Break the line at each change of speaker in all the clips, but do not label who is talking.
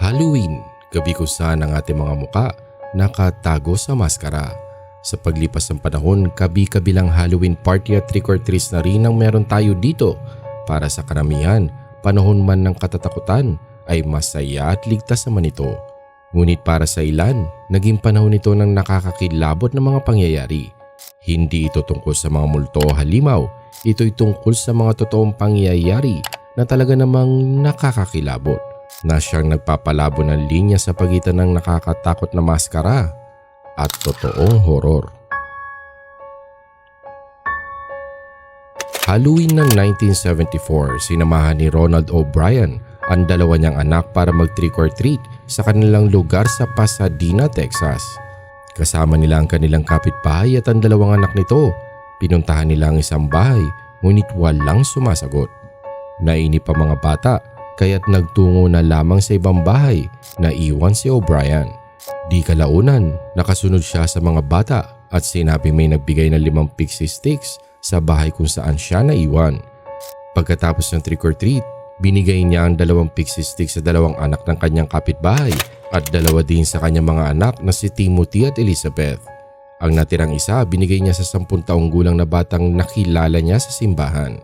Halloween, gabi kung saan ang ating mga muka nakatago sa maskara. Sa paglipas ng panahon, kabi-kabilang Halloween party at trick or treats na rin ang meron tayo dito. Para sa karamihan, panahon man ng katatakutan ay masaya at ligtas naman ito. Ngunit para sa ilan, naging panahon ito ng nakakakilabot na mga pangyayari. Hindi ito tungkol sa mga multo o halimaw, ito'y tungkol sa mga totoong pangyayari na talaga namang nakakakilabot na siyang nagpapalabo ng linya sa pagitan ng nakakatakot na maskara at totoong horror. Halloween ng 1974, sinamahan ni Ronald O'Brien ang dalawa niyang anak para mag-trick or treat sa kanilang lugar sa Pasadena, Texas. Kasama nila ang kanilang kapitbahay at ang dalawang anak nito. Pinuntahan nila ang isang bahay ngunit walang sumasagot. Nainip ang mga bata kaya't nagtungo na lamang sa ibang bahay na iwan si O'Brien. Di kalaunan, nakasunod siya sa mga bata at sinabi may nagbigay ng limang pixie sticks sa bahay kung saan siya naiwan. Pagkatapos ng trick or treat, binigay niya ang dalawang pixie sticks sa dalawang anak ng kanyang kapitbahay at dalawa din sa kanyang mga anak na si Timothy at Elizabeth. Ang natirang isa binigay niya sa sampun taong gulang na batang nakilala niya sa simbahan.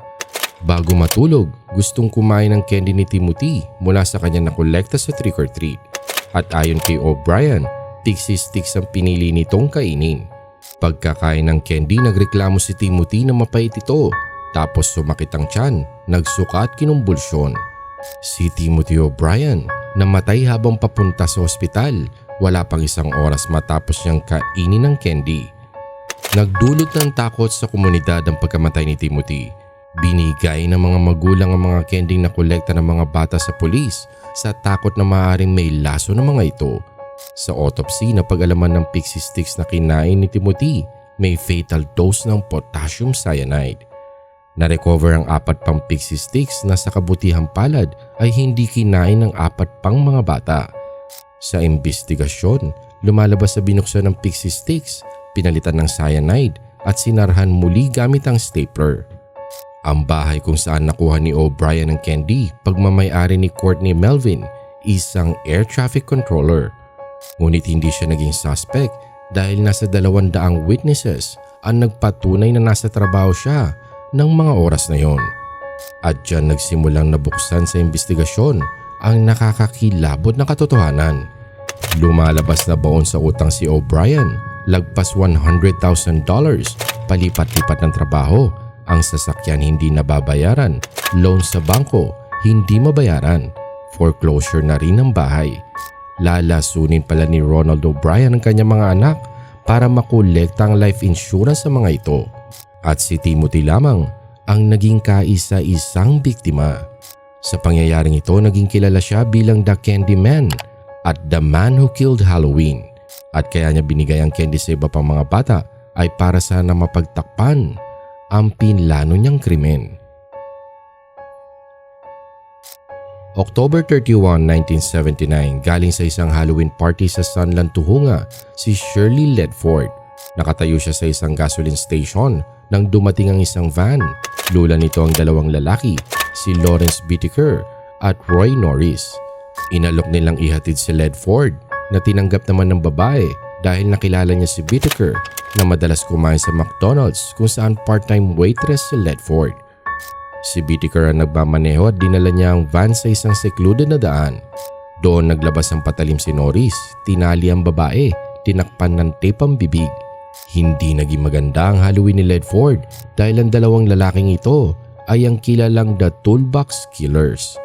Bago matulog, gustong kumain ng candy ni Timothy mula sa kanya nakolekta sa trick or treat. At ayon kay O'Brien, pixie sticks ang pinili nitong kainin. Pagkakain ng candy, nagreklamo si Timothy na mapait ito. Tapos sumakit ang tiyan, nagsuka at kinumbulsyon. Si Timothy O'Brien namatay habang papunta sa ospital. Wala pang isang oras matapos niyang kainin ng candy. Nagdulot ng takot sa komunidad ang pagkamatay ni Timothy. Binigay ng mga magulang ang mga kending na kolekta ng mga bata sa pulis sa takot na maaaring may laso ng mga ito. Sa autopsy na pag-alaman ng pixie sticks na kinain ni Timothy, may fatal dose ng potassium cyanide. Na-recover ang apat pang pixie sticks na sa kabutihang palad ay hindi kinain ng apat pang mga bata. Sa investigasyon, lumalabas sa binuksan ng pixie sticks, pinalitan ng cyanide at sinarhan muli gamit ang stapler. Ang bahay kung saan nakuha ni O'Brien ang candy pagmamayari ni Courtney Melvin, isang air traffic controller. Ngunit hindi siya naging suspect dahil nasa dalawang daang witnesses ang nagpatunay na nasa trabaho siya ng mga oras na yon. At dyan nagsimulang nabuksan sa investigasyon ang nakakakilabot na katotohanan. Lumalabas na baon sa utang si O'Brien, lagpas $100,000, palipat-lipat ng trabaho ang sasakyan hindi nababayaran, loan sa bangko hindi mabayaran, foreclosure na rin ng bahay. Lalasunin pala ni Ronald O'Brien ang kanyang mga anak para makolekta ang life insurance sa mga ito. At si Timothy lamang ang naging kaisa-isang biktima. Sa pangyayaring ito, naging kilala siya bilang The Candy Man at The Man Who Killed Halloween. At kaya niya binigay ang candy sa iba pang mga bata ay para sana mapagtakpan ang pinlano niyang krimen. October 31, 1979, galing sa isang Halloween party sa Sunland, Tuhunga, si Shirley Ledford. Nakatayo siya sa isang gasoline station nang dumating ang isang van. Lula nito ang dalawang lalaki, si Lawrence Whitaker at Roy Norris. Inalok nilang ihatid si Ledford na tinanggap naman ng babae dahil nakilala niya si Whitaker na madalas kumain sa McDonald's kung saan part-time waitress si Ledford. Si Whitaker ang nagmamaneho at dinala niya ang van sa isang secluded na daan. Doon naglabas ang patalim si Norris, tinali ang babae, tinakpan ng tape ang bibig. Hindi naging maganda ang Halloween ni Ledford dahil ang dalawang lalaking ito ay ang kilalang The Toolbox Killers.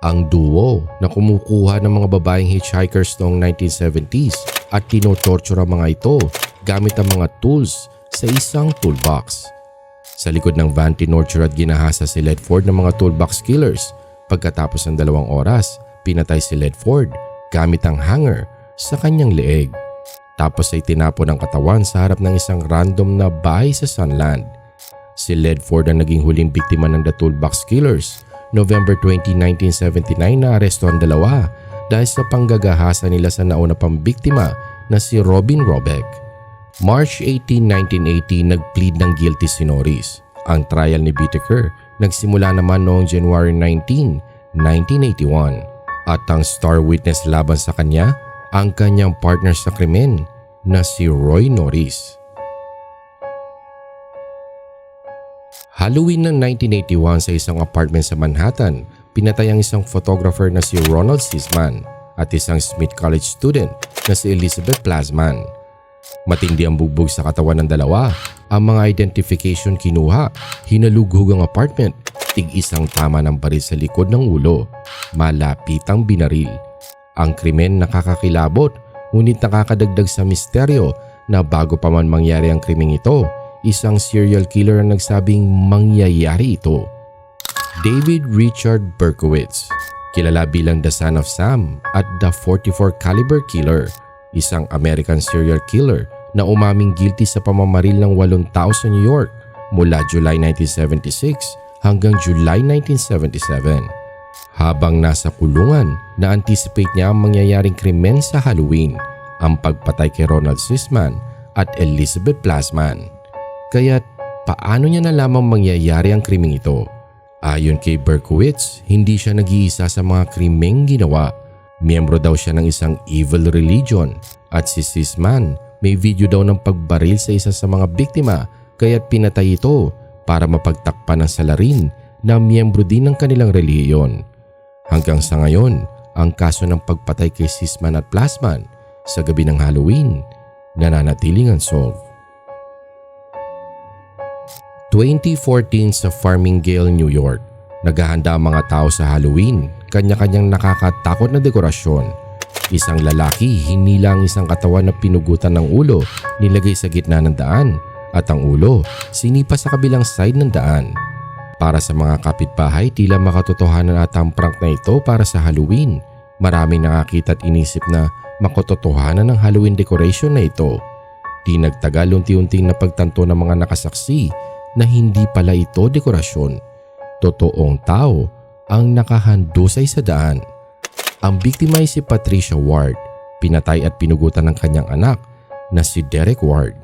Ang duo na kumukuha ng mga babaeng hitchhikers noong 1970s at tinotorture ang mga ito gamit ang mga tools sa isang toolbox. Sa likod ng van, tinorture at ginahasa si Ledford ng mga toolbox killers. Pagkatapos ng dalawang oras, pinatay si Ledford gamit ang hanger sa kanyang leeg. Tapos ay tinapon ang katawan sa harap ng isang random na bahay sa Sunland. Si Ledford ang naging huling biktima ng The Toolbox Killers. November 20, 1979 na aresto ang dalawa dahil sa panggagahasa nila sa nauna pang biktima na si Robin Robeck. March 18, 1980 nag-plead ng guilty si Norris. Ang trial ni Whittaker nagsimula naman noong January 19, 1981. At ang star witness laban sa kanya, ang kanyang partner sa krimen na si Roy Norris. Halloween ng 1981 sa isang apartment sa Manhattan, pinatay ang isang photographer na si Ronald Sisman at isang Smith College student na si Elizabeth Plasman. Matindi ang bugbog sa katawan ng dalawa. Ang mga identification kinuha, hinalughog ang apartment, tig isang tama ng baril sa likod ng ulo, malapitang binaril. Ang krimen nakakakilabot, ngunit nakakadagdag sa misteryo na bago pa man mangyari ang krimeng ito, isang serial killer ang nagsabing mangyayari ito. David Richard Berkowitz, kilala bilang the son of Sam at the 44 caliber killer, isang American serial killer na umaming guilty sa pamamaril ng walong tao sa New York mula July 1976 hanggang July 1977. Habang nasa kulungan, na-anticipate niya ang mangyayaring krimen sa Halloween, ang pagpatay kay Ronald Sisman at Elizabeth Plasman. Kaya't paano niya nalamang mangyayari ang krimeng ito? Ayon kay Berkowitz, hindi siya nag-iisa sa mga krimeng ginawa. Miyembro daw siya ng isang evil religion at si Sisman may video daw ng pagbaril sa isa sa mga biktima kaya't pinatay ito para mapagtakpan ng salarin na miyembro din ng kanilang relihiyon. Hanggang sa ngayon, ang kaso ng pagpatay kay Sisman at Plasman sa gabi ng Halloween nananatiling unsolved. 2014 sa Farmingdale, New York. Naghahanda ang mga tao sa Halloween, kanya-kanyang nakakatakot na dekorasyon. Isang lalaki hinila ang isang katawan na pinugutan ng ulo, nilagay sa gitna ng daan at ang ulo sinipa sa kabilang side ng daan. Para sa mga kapitbahay, tila makatotohanan at ang prank na ito para sa Halloween. Maraming nakakita at inisip na makatotohanan ng Halloween decoration na ito. Di nagtagal unti-unting napagtanto ng mga nakasaksi na hindi pala ito dekorasyon. Totoong tao ang nakahandusay sa daan. Ang biktima ay si Patricia Ward, pinatay at pinugutan ng kanyang anak na si Derek Ward.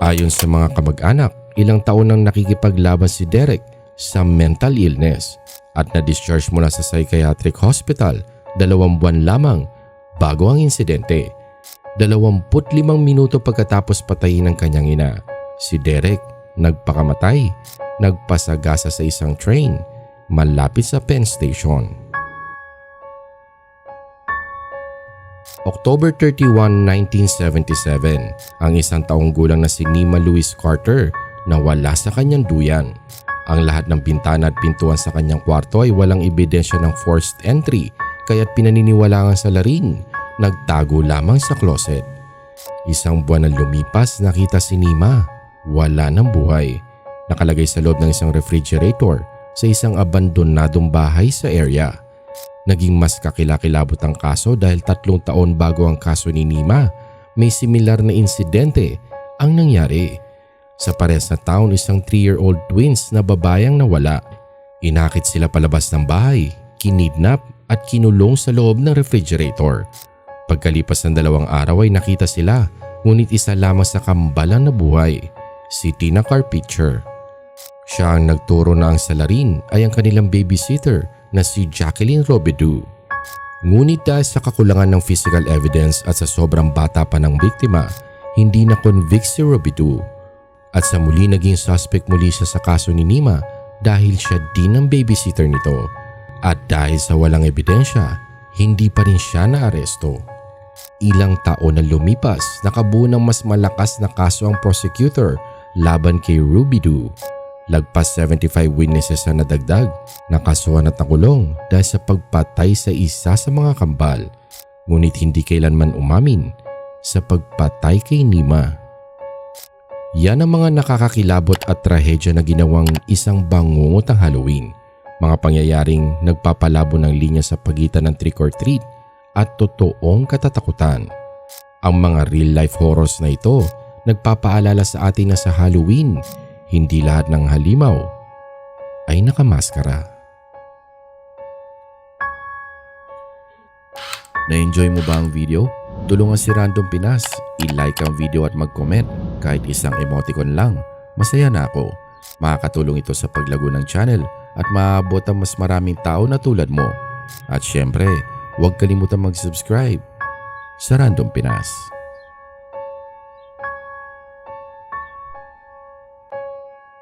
Ayon sa mga kamag-anak, ilang taon nang nakikipaglaban si Derek sa mental illness at na-discharge mula sa psychiatric hospital dalawang buwan lamang bago ang insidente. 25 minuto pagkatapos patayin ng kanyang ina, si Derek nagpakamatay, nagpasagasa sa isang train malapit sa Penn Station. October 31, 1977, ang isang taong gulang na si Nima Louise Carter nawala sa kanyang duyan. Ang lahat ng bintana at pintuan sa kanyang kwarto ay walang ebidensya ng forced entry kaya't pinaniniwalaan sa larin, nagtago lamang sa closet. Isang buwan na lumipas nakita si Nima wala ng buhay. Nakalagay sa loob ng isang refrigerator sa isang abandonadong bahay sa area. Naging mas kakilakilabot ang kaso dahil tatlong taon bago ang kaso ni Nima, may similar na insidente ang nangyari. Sa pares na taon isang 3-year-old twins na babayang nawala. Inakit sila palabas ng bahay, kinidnap at kinulong sa loob ng refrigerator. Pagkalipas ng dalawang araw ay nakita sila ngunit isa lamang sa kambalan na buhay si Tina Carpenter. Siya ang nagturo na ang salarin ay ang kanilang babysitter na si Jacqueline Robidoux. Ngunit dahil sa kakulangan ng physical evidence at sa sobrang bata pa ng biktima, hindi na convict si Robidoux. At sa muli naging suspect muli siya sa kaso ni Nima dahil siya din ang babysitter nito. At dahil sa walang ebidensya, hindi pa rin siya naaresto. Ilang taon na lumipas, nakabuo ng mas malakas na kaso ang prosecutor laban kay Rubidoux. Lagpas 75 witnesses na nadagdag, nakasuhan at nakulong dahil sa pagpatay sa isa sa mga kambal. Ngunit hindi kailanman umamin sa pagpatay kay Nima. Yan ang mga nakakakilabot at trahedya na ginawang isang bangungot ang Halloween. Mga pangyayaring nagpapalabo ng linya sa pagitan ng trick or treat at totoong katatakutan. Ang mga real life horrors na ito nagpapaalala sa atin na sa Halloween, hindi lahat ng halimaw ay nakamaskara. Na-enjoy mo ba ang video? Tulungan si Random Pinas, i-like ang video at mag-comment kahit isang emoticon lang. Masaya na ako. Makakatulong ito sa paglago ng channel at maabot ang mas maraming tao na tulad mo. At syempre, huwag kalimutan mag-subscribe sa Random Pinas.